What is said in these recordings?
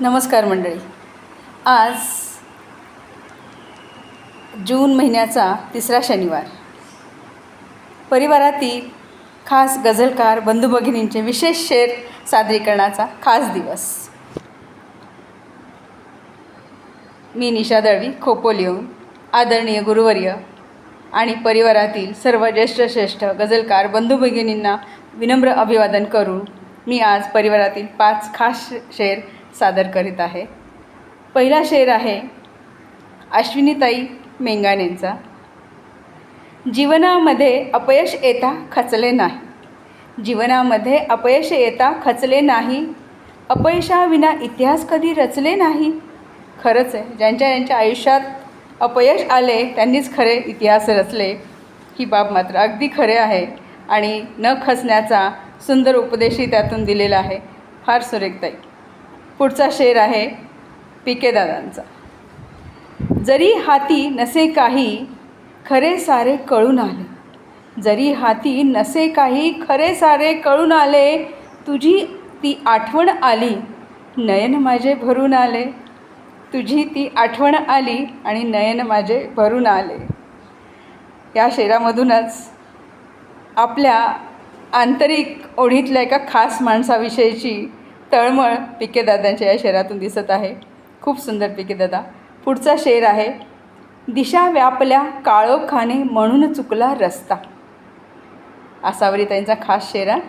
नमस्कार मंडळी. आज जून महिन्याचा तिसरा शनिवार. परिवारातील खास गझलकार बंधू भगिनींचे विशेष शेर सादरीकरणाचा खास दिवस. मी निशा दळवी खोपोल येऊन आदरणीय गुरुवर्य आणि परिवारातील सर्व ज्येष्ठ श्रेष्ठ गझलकार बंधू भगिनींना विनम्र अभिवादन करून मी आज परिवारातील पाच खास शेर सादर करीत आहे. पहिला शेर आहे अश्विनीताई मेंगाणेंचा. जीवनामध्ये अपयश येता खचले नाही. जीवनामध्ये अपयश येता खचले नाही. अपयशाविना इतिहास कधी रचले नाही. खरंच आहे ज्यांच्या ज्यांच्या आयुष्यात अपयश आले त्यांनीच खरे इतिहास रचले. ही बाब मात्र अगदी खरे आहे आणि न खचण्याचा सुंदर उपदेशही त्यातून दिलेला आहे. फार सुरेखताई पुढचा शेर आहे पी दादांचा. जरी हाती नसे काही खरे सारे कळून आले. जरी हाती नसे काही खरे सारे कळून आले. तुझी ती आठवण आली नयन माझे भरून आले. तुझी ती आठवण आली आणि नयन माझे भरून आले. या शेरामधूनच आपल्या आंतरिक ओढीतल्या एका खास माणसाविषयीची तळमळ पिके दादांच्या या शेरातून दिसत आहे. खूप सुंदर पिके दादा. पुढचा शेर आहे. दिशा व्यापल्या काळोखाने म्हणून चुकला रस्ता. असावरी त्यांचा खास शेर आहे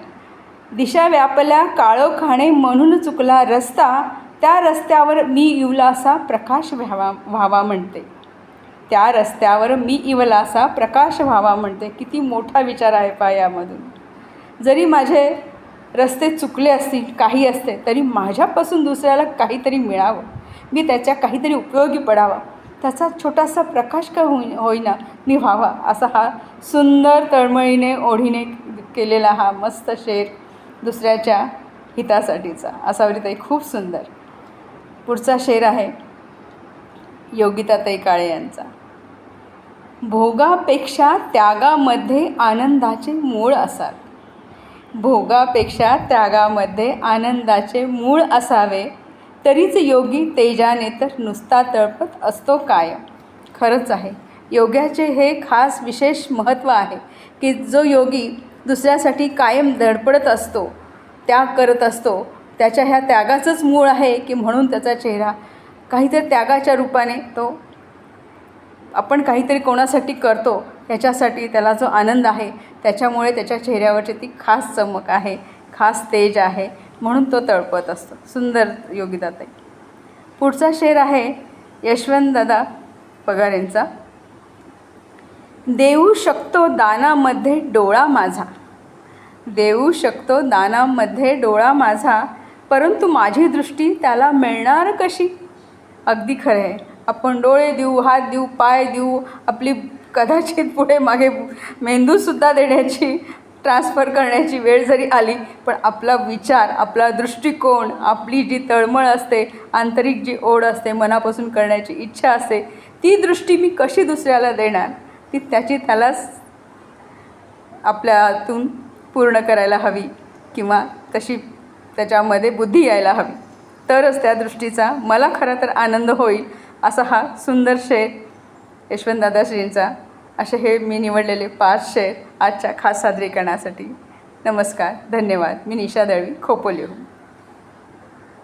दिशा व्यापल्या काळोखाने म्हणून चुकला रस्ता. त्या रस्त्यावर मी इवलासा प्रकाश व्हावा व्हावा म्हणते. त्या रस्त्यावर मी इवलासा प्रकाश व्हावा म्हणते. किती मोठा विचार आहे पा यामधून. जरी माझे रस्ते चुकले असतील काही असते तरी माझ्यापासून दुसऱ्याला काहीतरी मिळावं. मी त्याच्या काहीतरी उपयोगी पडावा. त्याचा छोटासा प्रकाश का होई होईना मी व्हावा असा हा सुंदर तळमळीने ओढीने केलेला हा मस्त शेर दुसऱ्याच्या हितासाठीचा. असावरीताई खूप सुंदर. पुढचा शेर आहे योगिताताई काळे यांचा. भोगापेक्षा त्यागामध्ये आनंदाचे मूळ असावे. भोगापेक्षा त्यागामध्ये आनंदाचे मूळ असावे तरीच योगी तेजाने तर नुसता तळपत असतो कायम. खरंच आहे योग्याचे हे खास विशेष महत्त्व आहे की जो योगी दुसऱ्यासाठी कायम धडपडत असतो त्याग करत असतो त्याच्या ह्या त्यागाचंच मूळ आहे की म्हणून त्याचा चेहरा काहीतरी त्यागाच्या रूपाने तो आपण काहीतरी कोणासाठी करतो त्याच्यासाठी त्याला जो आनंद आहे त्याच्यामुळे त्याच्या चेहऱ्यावरची ती खास चमक आहे खास तेज आहे म्हणून तो तळपत असतो. सुंदर योगीदाताई. पुढचा शेर आहे यशवंत दादा पगार यांचा. देऊ शकतो दानामध्ये डोळा माझा. देऊ शकतो दानामध्ये डोळा माझा परंतु माझी दृष्टी त्याला मिळणार कशी? अगदी खरं आहे. आपण डोळे देऊ हात देऊ पाय देऊ आपली कदाचित पुढे मागे मेंदूसुद्धा देण्याची ट्रान्सफर करण्याची वेळ जरी आली पण आपला विचार आपला दृष्टिकोन आपली जी तळमळ असते आंतरिक जी ओढ असते मनापासून करण्याची इच्छा असते ती दृष्टी मी कशी दुसऱ्याला देणार? ती त्याची त्यालाच आपल्यातून पूर्ण करायला हवी किंवा तशी त्याच्यामध्ये बुद्धी यायला हवी. तरच त्या दृष्टीचा मला खरं तर आनंद होईल असा हा सुंदर शेर यशवंतदादाश्रींचा असे हे मी निवडलेले पाच शेर आजच्या खास सादरीकरणासाठी. नमस्कार धन्यवाद. मी निशा दळवी खोपोली